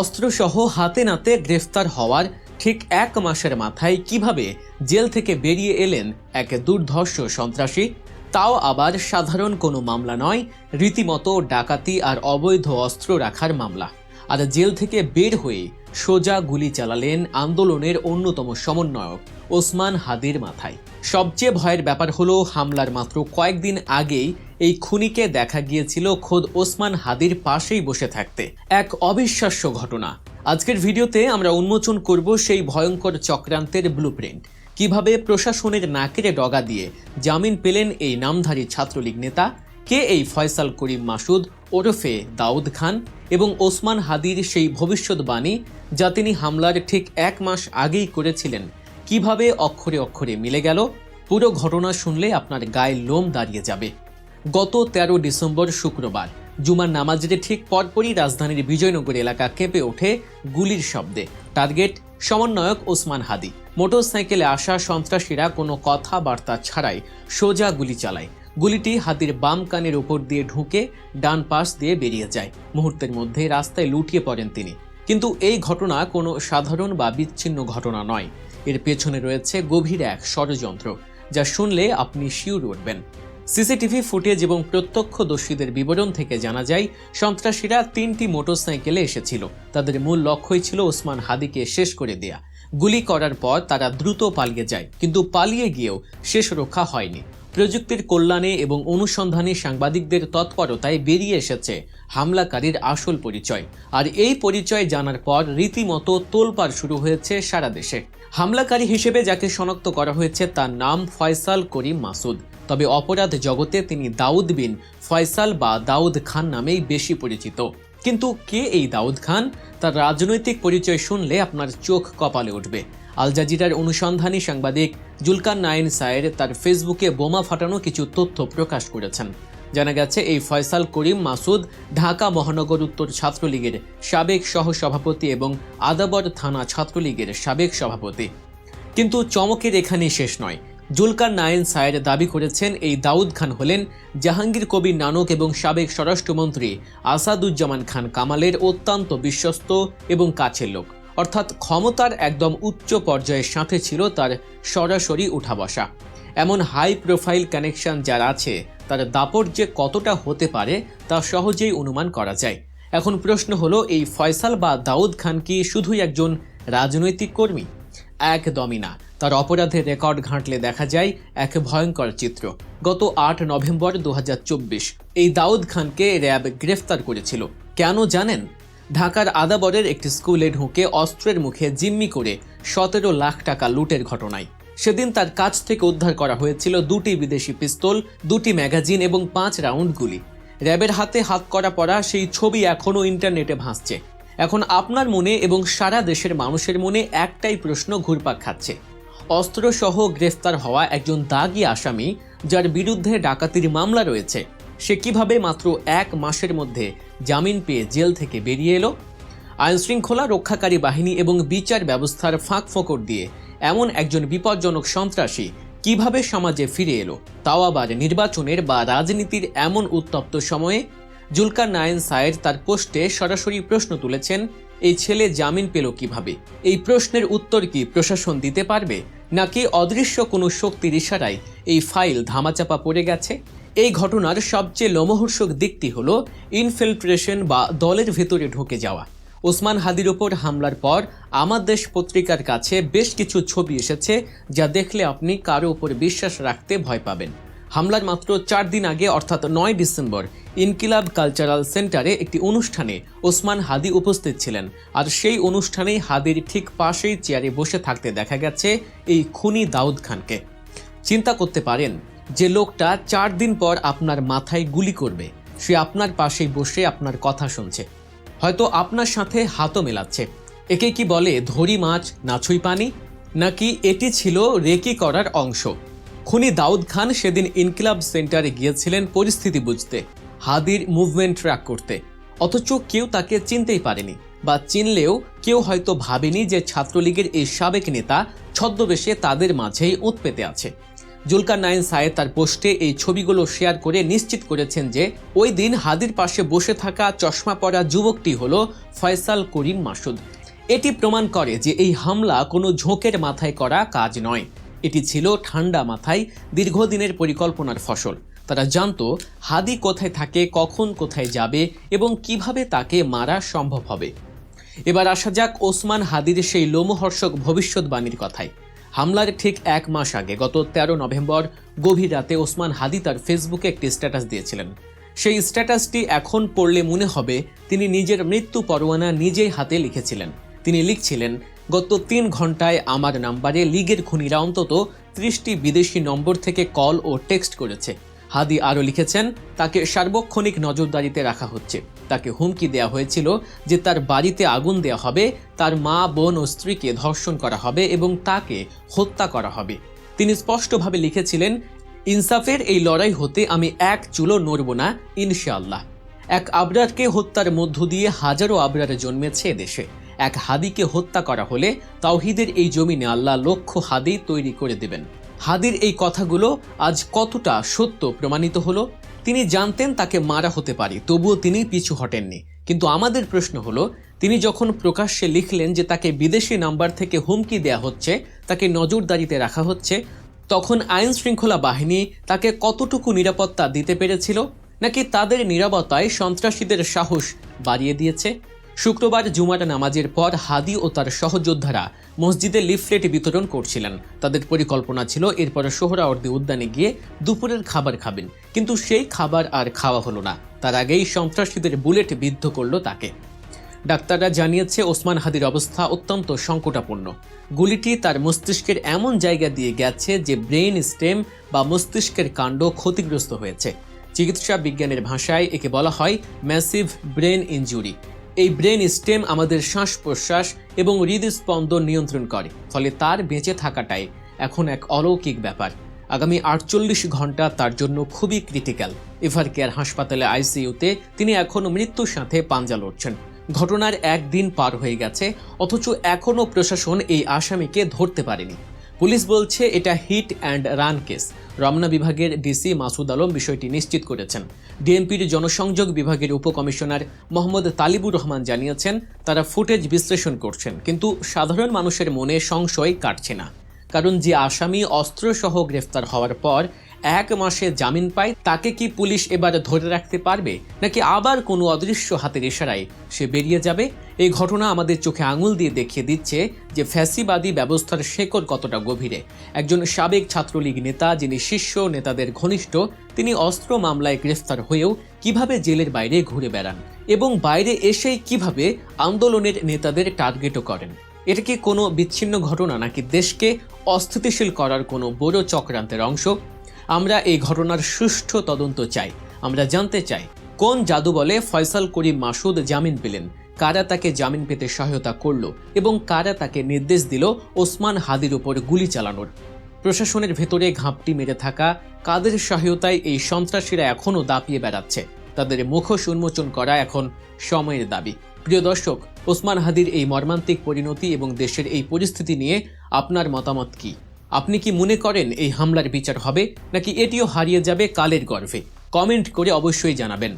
অস্ত্রসহ হাতে নাতে গ্রেফতার হওয়ার ঠিক এক মাসের মাথায় কীভাবে জেল থেকে বেরিয়ে এলেন এক দুর্ধর্ষ সন্ত্রাসী, তাও আবার সাধারণ কোনো মামলা নয়, রীতিমতো ডাকাতি আর অবৈধ অস্ত্র রাখার মামলা। আর জেল থেকে বের হয়ে সোজা গুলি চালালেন আন্দোলনের অন্যতম সমন্বয়ক ওসমান হাদির মাথায়। সবচেয়ে ভয়ের ব্যাপার হলো, হামলার মাত্র কয়েকদিন আগেই এই খুনিকে দেখা গিয়েছিল খোদ ওসমান হাদির পাশেই বসে থাকতে। এক অবিশ্বাস্য ঘটনা। আজকের ভিডিওতে আমরা উন্মোচন করব সেই ভয়ঙ্কর চক্রান্তের ব্লুপ্রিন্ট কীভাবে প্রশাসনের নাকেরে ডগা দিয়ে জামিন পেলেন এই নামধারী ছাত্রলীগ নেতা, কে এই ফয়সাল করিম মাসুদ, ওরফে দাউদ খান এবং ওসমান হাদির সেই ভবিষ্যৎবাণী যা তিনি হামলার ঠিক এক মাস আগেই করেছিলেন, কীভাবে অক্ষরে অক্ষরে মিলে গেল, পুরো ঘটনা শুনলে আপনার গায়ে লোম দাঁড়িয়ে যাবে। গত তেরো ডিসেম্বর শুক্রবার। জুমার নামাজের ঠিক পরপরই রাজধানীর বিজয়নগর এলাকা কেঁপে ওঠে গুলির শব্দে। টার্গেট, সমন্বয়ক ওসমান হাদি। মোটরসাইকেলে আসা সন্ত্রাসীরা কোনো কথাবার্তা ছাড়াই সোজা গুলি চালায়। গুলিটি হাতির বাম কানের উপর দিয়ে ঢুকে ডান পাশ দিয়ে বেরিয়ে যায়। মুহূর্তের মধ্যে রাস্তায় লুটিয়ে পড়েন তিনি। কিন্তু এই ঘটনা কোনো সাধারণ বা বিচ্ছিন্ন ঘটনা নয়। এর পেছনে রয়েছে গভীর এক ষড়যন্ত্র, যা শুনলে আপনি শিউর উঠবেন। সিসিটিভি ফুটেজ এবং প্রত্যক্ষদর্শীদের বিবরণ থেকে জানা যায়, সন্ত্রাসীরা তিনটি মোটরসাইকেলে এসেছিল। তাদের মূল লক্ষ্যই ছিল ওসমান হাদিকে শেষ করে দেয়া। গুলি করার পর তারা দ্রুত পালিয়ে যায়, কিন্তু পালিয়ে গিয়েও শেষ রক্ষা হয়নি। প্রযুক্তির কল্যাণে এবং অনুসন্ধানে সাংবাদিকদের তৎপরতায় বেরিয়ে এসেছে হামলাকারীর আসল পরিচয়। আর এই পরিচয় জানার পর রীতিমতো তোলপাড় শুরু হয়েছে সারা দেশে। হামলাকারী হিসেবে যাকে শনাক্ত করা হয়েছে তার নাম ফয়সাল করিম মাসুদ। তবে অপরাধ জগতে তিনি দাউদ বিন ফয়সাল বা দাউদ খান নামেই বেশি পরিচিত। কিন্তু কে এই দাউদ খান? তার রাজনৈতিক পরিচয় শুনলে আপনার চোখ কপালে উঠবে। আল জাজিরার অনুসন্ধানী সাংবাদিক জুলকান নাইন সায়ের তার ফেসবুকে বোমা ফাটানো কিছু তথ্য প্রকাশ করেছেন। জানা গেছে, এই ফয়সাল করিম মাসুদ ঢাকা মহানগর উত্তর ছাত্রলীগের সাবেক সহসভাপতি এবং আদাবর থানা ছাত্রলীগের সাবেক সভাপতি। কিন্তু চমকের এখানেই শেষ নয়। জুলকার নায়েন সায়ের দাবি করেছেন, এই দাউদ খান হলেন জাহাঙ্গীর কবির নানক এবং সাবেক স্বরাষ্ট্রমন্ত্রী আসাদুজ্জামান খান কামালের অত্যন্ত বিশ্বস্ত এবং কাছের লোক। অর্থাৎ ক্ষমতার একদম উচ্চ পর্যায়ের সাথে ছিল তার সরাসরি উঠা বসা। এমন হাই প্রোফাইল কানেকশন যার আছে, তার দাপট যে কতটা হতে পারে, তা সহজেই অনুমান করা যায়। এখন প্রশ্ন হলো, এই ফয়সাল বা দাউদ খান কি শুধুই একজন রাজনৈতিক কর্মী? একদমই না। তার অপরাধের রেকর্ড ঘাঁটলে দেখা যায়, এক ভয়ঙ্কর চিত্র। গত আট নভেম্বর দু হাজার চব্বিশ, এই দাউদ খানকে র্যাব গ্রেফতার করেছিল। কেন জানেন? ঢাকার আদাবরের একটি স্কুলে ঢুকে অস্ত্রের মুখে জিম্মি করে সতেরো লাখ টাকা লুটের ঘটনায়। সেদিন তার কাছ থেকে উদ্ধার করা হয়েছিল দুটি বিদেশি পিস্তল, দুটি ম্যাগাজিন এবং পাঁচ রাউন্ড গুলি। র্যাবের হাতে হাত করা পড়া সেই ছবি এখনও ইন্টারনেটে ভাসছে। এখন আপনার মনে এবং সারা দেশের মানুষের মনে একটাই প্রশ্ন ঘুরপাক খাচ্ছে। অস্ত্রসহ গ্রেফতার হওয়া একজন দাগি আসামি, যার বিরুদ্ধে ডাকাতির মামলা রয়েছে সে কীভাবে মাত্র এক মাসের মধ্যে জামিন পেয়ে জেল থেকে বেরিয়ে এলো? আইনশৃঙ্খলা রক্ষাকারী বাহিনী এবং বিচার ব্যবস্থার ফাঁক ফোকর দিয়ে এমন একজন বিপজ্জনক সন্ত্রাসী কীভাবে সমাজে ফিরে এলো? তাও আবার নির্বাচনের বা রাজনীতির এমন উত্তপ্ত সময়ে জুলকার নায়েন সায়ের তার পোস্টে সরাসরি প্রশ্ন তুলেছেন, এই ছেলে জামিন পেল কীভাবে? এই প্রশ্নের উত্তর কি প্রশাসন দিতে পারবে? নাকি অদৃশ্য কোনো শক্তির ইশারায় এই ফাইল ধামাচাপা পড়ে গেছে? এই ঘটনার সবচেয়ে লোমহর্ষক দিকটি হল ইনফিল্ট্রেশন বা দলের ভেতরে ঢুকে যাওয়া। ওসমান হাদির ওপর হামলার পর আমার দেশ পত্রিকার কাছে বেশ কিছু ছবি এসেছে যা দেখলে আপনি কারও ওপর বিশ্বাস রাখতে ভয় পাবেন। হামলার মাত্র চার দিন আগে, অর্থাৎ নয় ডিসেম্বর, ইনকিলাব কালচারাল সেন্টারে একটি অনুষ্ঠানে ওসমান হাদি উপস্থিত ছিলেন। আর সেই অনুষ্ঠানেই হাদির ঠিক পাশেই চেয়ারে বসে থাকতে দেখা গেছে এই খুনি দাউদ খানকে। চিন্তা করতে পারেন যে লোকটা চার দিন পর আপনার মাথায় গুলি করবে। সে আপনার পাশেই বসে আপনার কথা শুনছে। হয়তো আপনার সাথে হাতও মেলাচ্ছে। একে কি বলে ধরি মাছ নাছুই পানি? নাকি এটি ছিল রেকি করার অংশ? খুনি দাউদ খান সেদিন ইনকিলাব সেন্টারে গিয়েছিলেন পরিস্থিতি বুঝতে, হাদির মুভমেন্ট ট্র্যাক করতে। অথচ কেউ তাকে চিনতেই পারেনি বা চিনলেও কেউ হয়তো ভাবেনি যে ছাত্রলীগের এই সাবেক নেতা ছদ্মবেশে তাদের মাঝেই উৎপেতে আছে। জুলকার নাইন সায়েদ তার পোস্টে এই ছবিগুলো শেয়ার করে নিশ্চিত করেছেন যে ওই দিন হাদির পাশে বসে থাকা চশমা পরা যুবকটি হল ফয়সাল করিম মাসুদ। এটি প্রমাণ করে যে এই হামলা কোনো ঝোঁকের মাথায় করা কাজ নয়। এটি ছিল ঠান্ডা মাথায় দীর্ঘদিনের পরিকল্পনার ফসল। তারা জানতো হাদি কোথায় থাকে, কখন কোথায় যাবে এবং কীভাবে তাকে মারা সম্ভব হবে। এবার আসা যাক ওসমান হাদির সেই লোমহর্ষক ভবিষ্যৎবাণীর কথায়। হামলার ঠিক এক মাস আগে, গত তেরো নভেম্বর গভীর রাতে ওসমান হাদি তার ফেসবুকে একটি স্ট্যাটাস দিয়েছিলেন। সেই স্ট্যাটাসটি এখন পড়লে মনে হবে তিনি নিজের মৃত্যু পরোয়ানা নিজেই হাতে লিখেছিলেন। তিনি লিখছিলেন, গত তিন ঘন্টায় আমার নাম্বারে লিগের খুনিরা অন্তত ত্রিশটি বিদেশি নম্বর থেকে কল ও টেক্সট করেছে। হাদি আরও লিখেছেন, তাকে সার্বক্ষণিক নজরদারিতে রাখা হচ্ছে। তাকে হুমকি দেওয়া হয়েছিল যে তার বাড়িতে আগুন দেওয়া হবে, তার মা, বোন ও স্ত্রীকে ধর্ষণ করা হবে এবং তাকে হত্যা করা হবে। তিনি স্পষ্টভাবে লিখেছিলেন, ইনসাফের এই লড়াই হতে আমি এক চুলো নড়ব না, ইনশাআল্লাহ। এক আবরারকে হত্যার মধ্য দিয়ে হাজারো আবরার জন্মেছে দেশে। এক হাদিকে হত্যা করা হলে তাওহিদের এই জমিনে আল্লাহ লক্ষ হাদি তৈরি করে দেবেন। হাদির এই কথাগুলো আজ কতটা সত্য প্রমাণিত হলো? তিনি জানতেন তাকে মারা হতে পারে, তবুও তিনি পিছু হটেননি। কিন্তু আমাদের প্রশ্ন হলো, তিনি যখন প্রকাশ্যে লিখলেন যে তাকে বিদেশি নাম্বার থেকে হুমকি দেয়া হচ্ছে, তাকে নজরদারিতে রাখা হচ্ছে, তখন আইন শৃঙ্খলা বাহিনী তাকে কতটুকু নিরাপত্তা দিতে পেরেছিল, নাকি তাদের নিরাপত্তায় সন্ত্রাসীদের সাহস বাড়িয়ে দিয়েছে? শুক্রবার জুমার নামাজের পর হাদি ও তার সহযোদ্ধারা মসজিদে লিফলেট বিতরণ করছিলেন। তাদের পরিকল্পনা ছিল এরপরে সোহরাওয়ার্দী উদ্যানে গিয়ে দুপুরের খাবার খাবেন। কিন্তু সেই খাবার আর খাওয়া হলো না। তার আগেই সন্ত্রাসীদের বুলেট বিদ্ধ করল তাকে। ডাক্তাররা জানিয়েছে, ওসমান হাদির অবস্থা অত্যন্ত সংকটাপন্ন। গুলিটি তার মস্তিষ্কের এমন জায়গা দিয়ে গেছে যে ব্রেন স্টেম বা মস্তিষ্কের কাণ্ড ক্ষতিগ্রস্ত হয়েছে। চিকিৎসা বিজ্ঞানের ভাষায় একে বলা হয় ম্যাসিভ ব্রেন ইনজুরি। এই ব্রেন স্টেম আমাদের শ্বাস প্রশ্বাস এবং হৃদস্পন্দন নিয়ন্ত্রণ করে, ফলে তার বেঁচে থাকাটাই এখন এক অলৌকিক ব্যাপার। আগামী আটচল্লিশ ঘণ্টা তার জন্য খুবই ক্রিটিক্যাল এভার কেয়ার হাসপাতালে আইসিইউতে তিনি এখন মৃত্যুর সাথে পাঞ্জা লড়ছেন। ঘটনার একদিন পার হয়ে গেছে, অথচ এখনও প্রশাসন এই আসামিকে ধরতে পারেনি। পুলিশ বলছে এটা hit and run case. Ramna বিভাগের ডিসি মাসুদ আলম বিষয়টি নিশ্চিত করেছেন। ডিএমপির জনসংযোগ বিভাগের উপকমিশনার মোহাম্মদ তালিবুর রহমান জানিয়েছেন, তারা ফুটেজ বিশ্লেষণ করছেন, কিন্তু সাধারণ মানুষের মনে সংশয় কাটছে না। কারণ যে আসামি অস্ত্রসহ গ্রেফতার হওয়ার পর এক মাসে জামিন পায়, তাকে কি পুলিশ এবার ধরে রাখতে পারবে? নাকি আবার কোনো অদৃশ্য হাতের ইশারায় সে বেরিয়ে যাবে? এই ঘটনা আমাদের চোখে আঙুল দিয়ে দেখিয়ে দিচ্ছে যে ফ্যাসিবাদী ব্যবস্থার শেকড় কতটা গভীরে। একজন সাবেক ছাত্রলীগ নেতা যিনি শীর্ষ নেতাদের ঘনিষ্ঠ, তিনি অস্ত্র মামলায় গ্রেফতার হয়েও কীভাবে জেলের বাইরে ঘুরে বেড়ান এবং বাইরে এসেই কীভাবে আন্দোলনের নেতাদের টার্গেটও করেন? এটা কি কোনো বিচ্ছিন্ন ঘটনা নাকি দেশকে অস্থিতিশীল করার কোনো বড় চক্রান্তের অংশ? আমরা এই ঘটনার সুষ্ঠু তদন্ত চাই। আমরা জানতে চাই, কোন জাদু বলে ফয়সাল করিম মাসুদ জামিন পেলেন? কারা তাকে জামিন পেতে সহায়তা করল এবং কারা তাকে নির্দেশ দিল ওসমান হাদির উপর গুলি চালানোর। প্রশাসনের ভেতরে ঘাপটি মেরে থাকা কাদের সহায়তায় এই সন্ত্রাসীরা এখনও দাপিয়ে বেড়াচ্ছে। তাদের মুখোশ উন্মোচন করা এখন সময়ের দাবি। প্রিয় দর্শক, ওসমান হাদির এই মর্মান্তিক পরিণতি এবং দেশের এই পরিস্থিতি নিয়ে আপনার মতামত কি? আপনি কি মনে করেন এই হামলার বিচার হবে নাকি এটিও হারিয়ে যাবে কালের গর্ভে? কমেন্ট করে অবশ্যই জানাবেন।